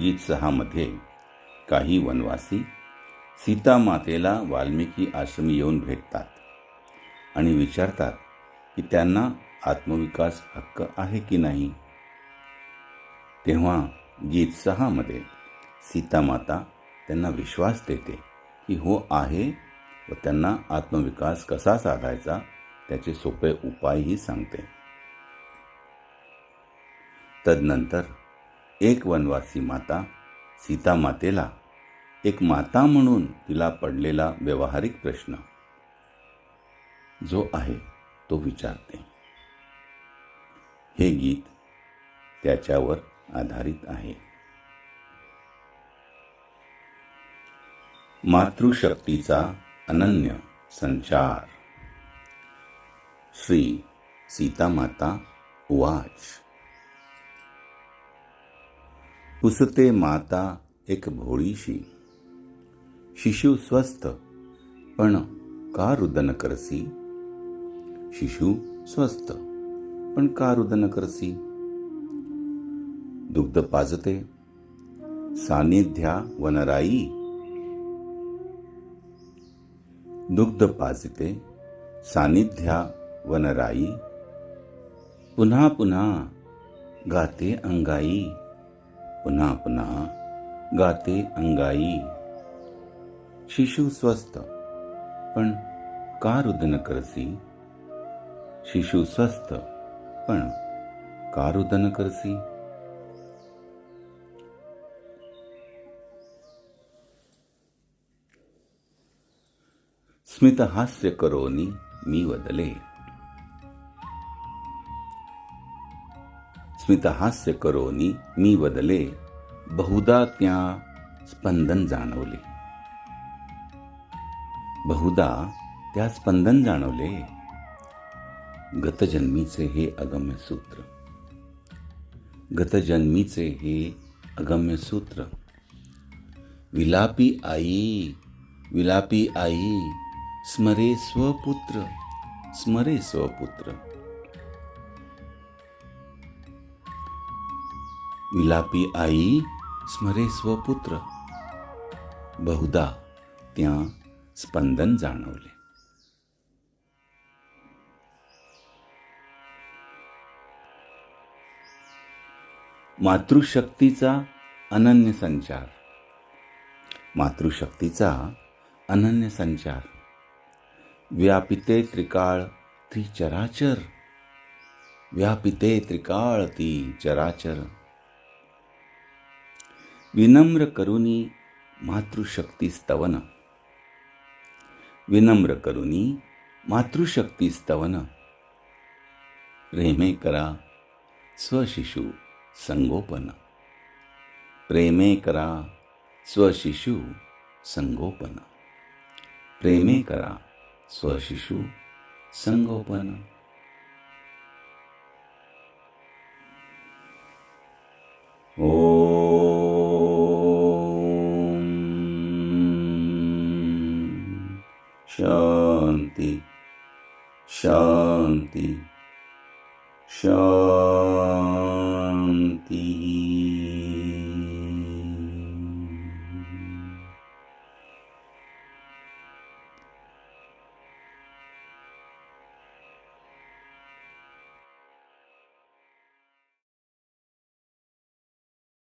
गीत सहामध्ये काही वनवासी सीता मातेला वाल्मिकी आश्रमी येऊन भेटतात आणि विचारतात की त्यांना आत्मविकास हक्क आहे की नाही? तेव्हा गीत सहामध्ये सीतामाता त्यांना विश्वास देते की हो आहे व त्यांना आत्मविकास कसा साधायचा त्याचे सोपे उपायही सांगते. तदनंतर एक वनवासी माता सीतामातेला एक माता म्हणून तिला पडलेला व्यवहारिक प्रश्न. जो आहे तो विचारते. हे गीत त्याच्यावर आधारित आहे. मातृशक्तीचा अनन्य संचार. श्री सीतामाता उवाच. पुसते माता एक भोळीशी शिशु स्वस्थ पण का रुदन करसी. शिशु स्वस्थ पण का रुदन करसी. दुग्ध पाजते सानिध्या वनराई. दुग्ध पाजते सानिध्या वनराई. पुन्हा पुन्हा गाते अंगाई. पुन्हा पुन्हा गाते अंगाई. शिशु स्वस्थ पण का रुदन करसी? शिशु स्वस्थ पण का रुदन करसी? स्मितहास्य करोनी मी वदले. स्मितहास्य करोनी मी वदले बहुदा त्या स्पंदन जाणवले बहुदा त्या स्पंदन जाणवले गतजन्मीचे हे अगम्य सूत्र गतजन्मीचे हे अगम्य सूत्र विलापी आई विलापी आई स्मरे स्वपुत्र स्मरे स्वपुत्र विलापी आई स्मरे स्वपुत्र. बहुधा त्या स्पंदन जाणवले. मातृशक्तीचा अनन्य संचार. मातृशक्तीचा अनन्य संचार. व्यापिते त्रिकाळ ती चराचर. व्यापिते त्रिकाळ ती चराचर. विनम्र करुणी मातृशक्ती स्तवन विनम्र करुणी मातृशक्ती स्तवन प्रेमे करा स्वशिशु संगोपन. प्रेमे करा स्वशिशु संगोपन. प्रेमे करा स्वशिशु संगोपन. ॐ शान्ति शान्ति शान्तिः